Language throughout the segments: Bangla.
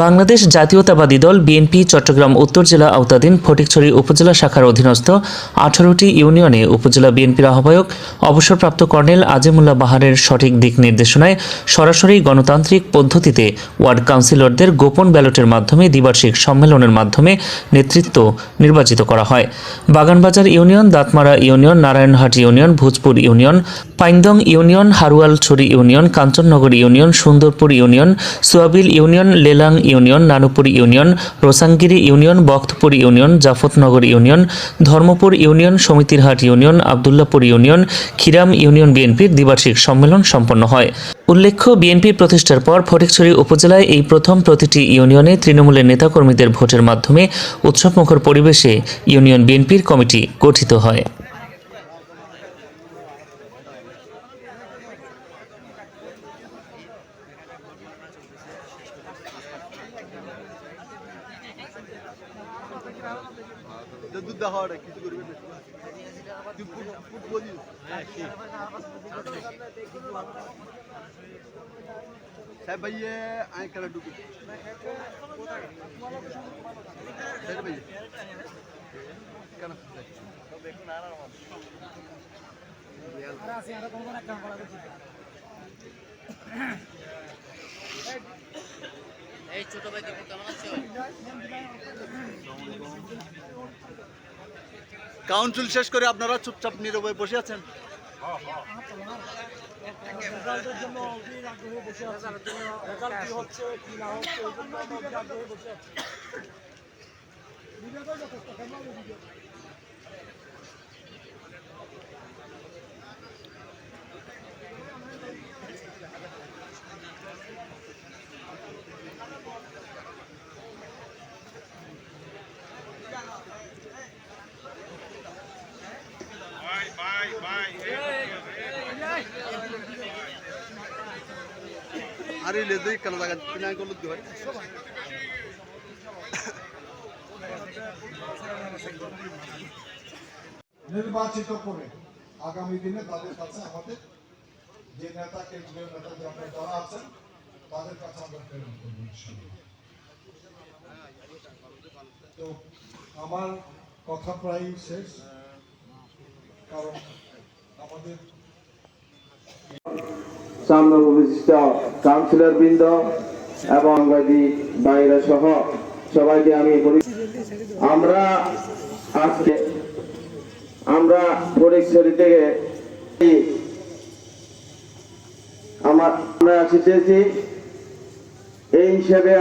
বাংলাদেশ জাতীয়তাবাদী দল বিএনপি, চট্টগ্রাম, উত্তর জেলা আওতাধীন ফটিকছড়ি উপজেলা শাখার অধীনস্থ আঠারোটি ইউনিয়নে উপজেলা বিএনপির আহ্বায়ক, অবসরপ্রাপ্ত কর্নেল আজিমুল্লাহ বাহারের সঠিক দিক নির্দেশনায় সরাসরি গণতান্ত্রিক পদ্ধতিতে ওয়ার্ড কাউন্সিলরদের গোপন ব্যালটের মাধ্যমে দ্বিবার্ষিক সম্মেলনের মাধ্যমে নেতৃত্ব নির্বাচিত করা হয়। Baganbazar union, Dantmara union, Narayanhat union, Bhujpur union, Paindong union, Harualchhari union, Kanchannagar union, Sundarpur union, Suabil union, Lelang union, Nanupur union, Roshangiri union, Baktapur union, Jafatnagar union, Dharmapur union, Samitirhat union, Abdullapur union, Khiram union বিএনপির দ্বিবার্ষিক সম্মেলন সম্পন্ন হয়। উল্লেখ্য, বিএনপি প্রতিষ্ঠার পর ফটিকছড়ি উপজেলায় এই প্রথম প্রতিটি ইউনিয়নে তৃণমূলের নেতাকর্মীদের ভোটের মাধ্যমে উৎসবমুখর পরিবেশে ইউনিয়ন বিএনপির কমিটি গঠিত হয়। দেখা হয় কিছু করবে তুই ফুট ফুট বলি সাহেব ভাইয়ে আয় কেন ঢুকি সাহেব ভাইয়ে কেন এই ছোট ভাই দীপু কেমন আছো কাউন্সিল শেষ করে আপনারা চুপচাপ নীরবে বসে আছেন? আর নির্বাচিত করে আগামী দিনে তাদের কাছে আমাদের যে নেতা, কেন্দ্রীয় নেতা যে আপনার যারা আছেন, তাদের কাছে আমরা প্রেরণ করব তো আমার কথা প্রায় শেষ, কারণ আমাদের কাউন্সিলর বৃন্দ এবং বাইরা সহ সবাইকে আমি পরি- আমরা আজকে, আমরা থেকে আমার, আমরা এই হিসেবে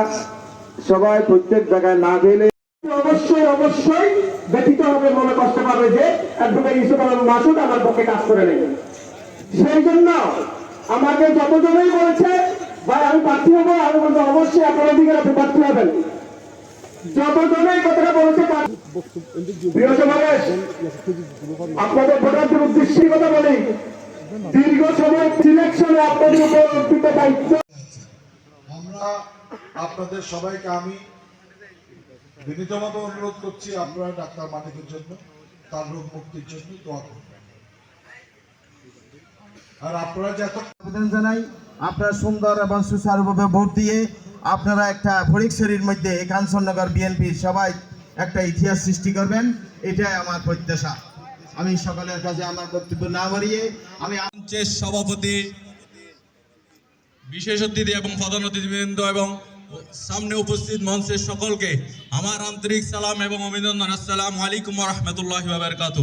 সবাই প্রত্যেক জায়গায় না গেলে অবশ্যই অবশ্যই ব্যথিত হবে, মনে কষ্ট পাবে যে অ্যাডভোকেট ইউসুফ আলম মাসুদ আমার পক্ষে কাজ করে নেই। সেই জন্য আমাকে যতজনই বলেছে, ভাই, আমি প্রার্থী হব, আমি বলব, অবশ্যই আপনার দিকে আপনি প্রার্থী হবেন। যতজনই কথাটা বলেছে আপনাদের ভোটারদের উদ্দেশ্যে কথা বলি। দীর্ঘ সময় সিলেকশনে আপনাদের উপর অর্পিত দায়িত্ব। আমরা আপনাদের সবাইকে আমি বিনীতভাবে অনুরোধ করছি, আপনারা ডাক্তার মানিকের জন্য, তার রোগ মুক্তির জন্য দোয়া করবেন আর আপনারা যে এত আবেদন জানাই, আপনারা সুন্দর এবং সুচারুভাবে ভোট দিয়ে আপনারা একটা ফরিকশরীর মধ্যে কাঞ্চননগর বিএনপির সবাই একটা ইতিহাস সৃষ্টি করবেন, এটাই আমার প্রত্যাশা। আমি সকলের কাছে আমার বক্তব্য না বাড়িয়ে আমি মঞ্চের সভাপতি, বিশেষ অতিথি এবং প্রধান অতিথিবৃন্দ এবং সামনে উপস্থিত মঞ্চের সকলকে আমার আন্তরিক সালাম এবং অভিনন্দন। আসসালামু আলাইকুম রহমতুল্লাহ বাবরকাত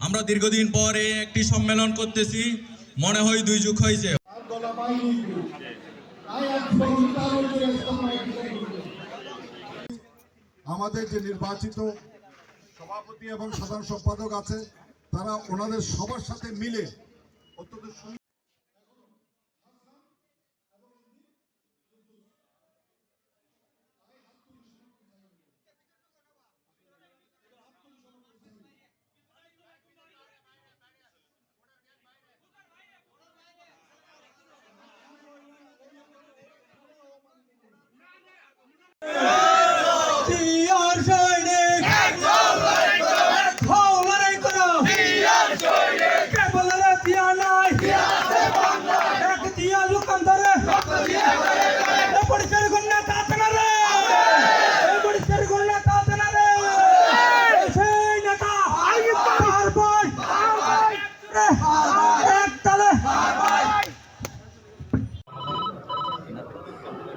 আমরা দীর্ঘদিন পরে একটি সম্মেলন করতেছি। মনে হয় দুই যুগ হয়েছে। আমাদের যে নির্বাচিত সভাপতি এবং সাধারণ সম্পাদক আছে, তারা ওনাদের সবার সাথে মিলে অত্যন্ত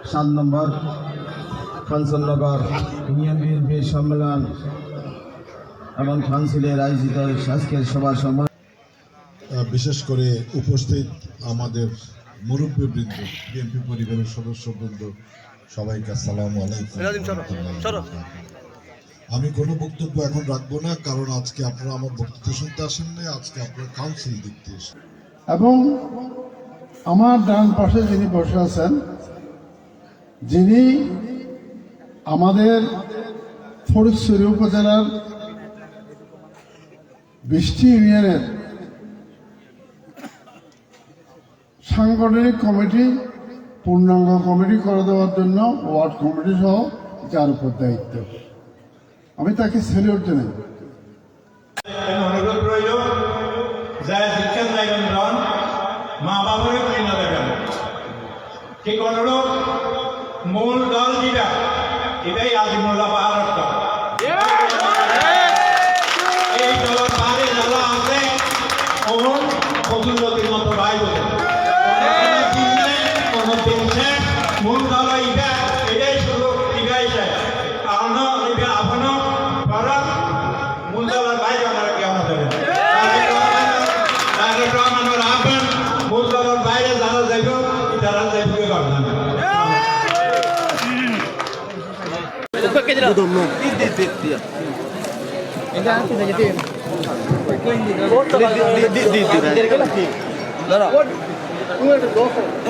সাত নম্বর কাঞ্চননগর ইউনিয়ন বিএনপির সম্মেলন এবং কাউন্সিলের আয়োজিত আজকের সভা সম্মান বিশেষ করে উপস্থিত আমাদের মুরব্বীবৃন্দ বিএনপি পরিবারের সদস্যবৃন্দ সবাইকে আসসালামু আলাইকুম আমি কোনো বক্তব্য এখন রাখব না কারণ আজকে আপনারা আমার বক্তব্য শুনতে আসেন না আজকে আপনারা কাউন্সিল দেখতে এসেছেন। এবং আমার ডান পাশে যিনি বসে আছেন যিনি আমাদের ফরিদপুর উপজেলার বৃষ্টি ইউনিয়নের সাংগঠনিক কমিটি, পূর্ণাঙ্গ কমিটি করে দেওয়ার জন্য ওয়ার্ড কমিটি সহ যার উপর দায়িত্ব। আমি তাকে সেলিউট জানাই।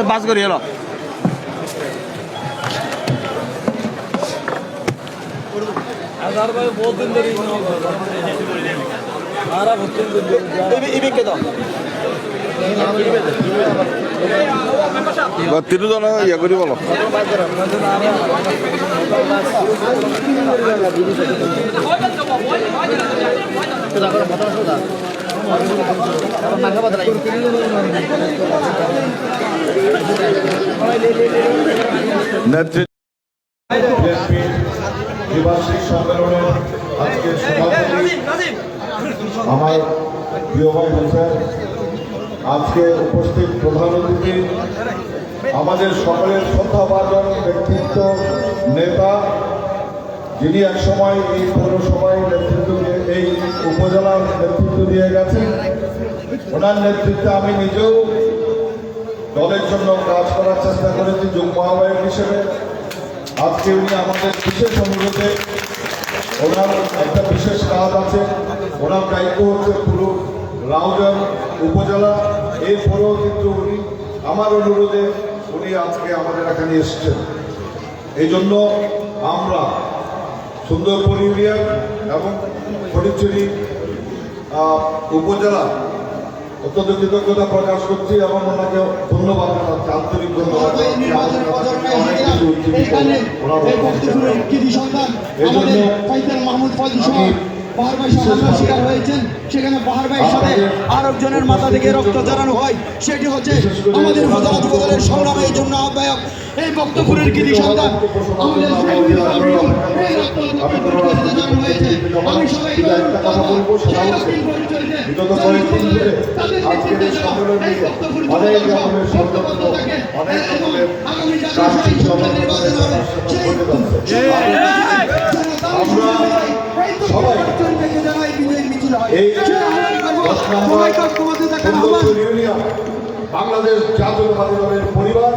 বাস করি এলো তিনজন ইয়ে করি বলো আজকে আমার প্রিয় ভাই আজকে উপস্থিত প্রধান অতিথি আমাদের সকলের শ্রদ্ধাভাজন ব্যক্তিত্ব নেতা যিনি এক সময় এই পৌরসভায় নেতৃত্ব দিয়ে, এই উপজেলার নেতৃত্ব দিয়ে গেছেন, ওনার নেতৃত্বে আমি নিজেও দলের জন্য কাজ করার চেষ্টা করেছি, যুগ্ম আহ্বায়ক হিসেবে। আজকে উনি আমাদের বিশেষ অনুরোধে ওনার একটা বিশেষ কাজ আছে। ওনার দায়িত্ব হচ্ছে পুরো রাউজান উপজেলা। এরপরেও কিন্তু উনি আমার অনুরোধে উনি আজকে আমাদের এখানে এসেছেন। এই জন্য আমরা সুন্দরপুর ইউনিয়ন এবং ফটিকছড়ি উপজেলা অত্যন্ত কৃতজ্ঞতা প্রকাশ করছি এবং ওনাকে ধন্যবাদ জানাচ্ছি আন্তরিক ধন্যবাদ জানাচ্ছি। বাহার ভাই হামলার শিকার হয়েছেন। সেখানে বাহার ভাইয়ের সাথে আরেকজনের মাথা থেকে রক্ত ঝরানো হয়। সেটি হচ্ছে আমাদের হজরত বদলের সংগ্রামে এই জন্য আহ্বায়ক। এই বক্তপুরের সন্তান আমাদের আমি সবাইকে ধরে আজকের এই সম্মেলন অনেক রকমের ষড়যন্ত্র অনেক রকমের জাতীয় রাজনীতি সংসদ নির্বাচন হবে সেই আমরা সবাই এই দশ ঐক্যবদ্ধ থাকার আহ্বান। বাংলাদেশ জাতীয় পরিবার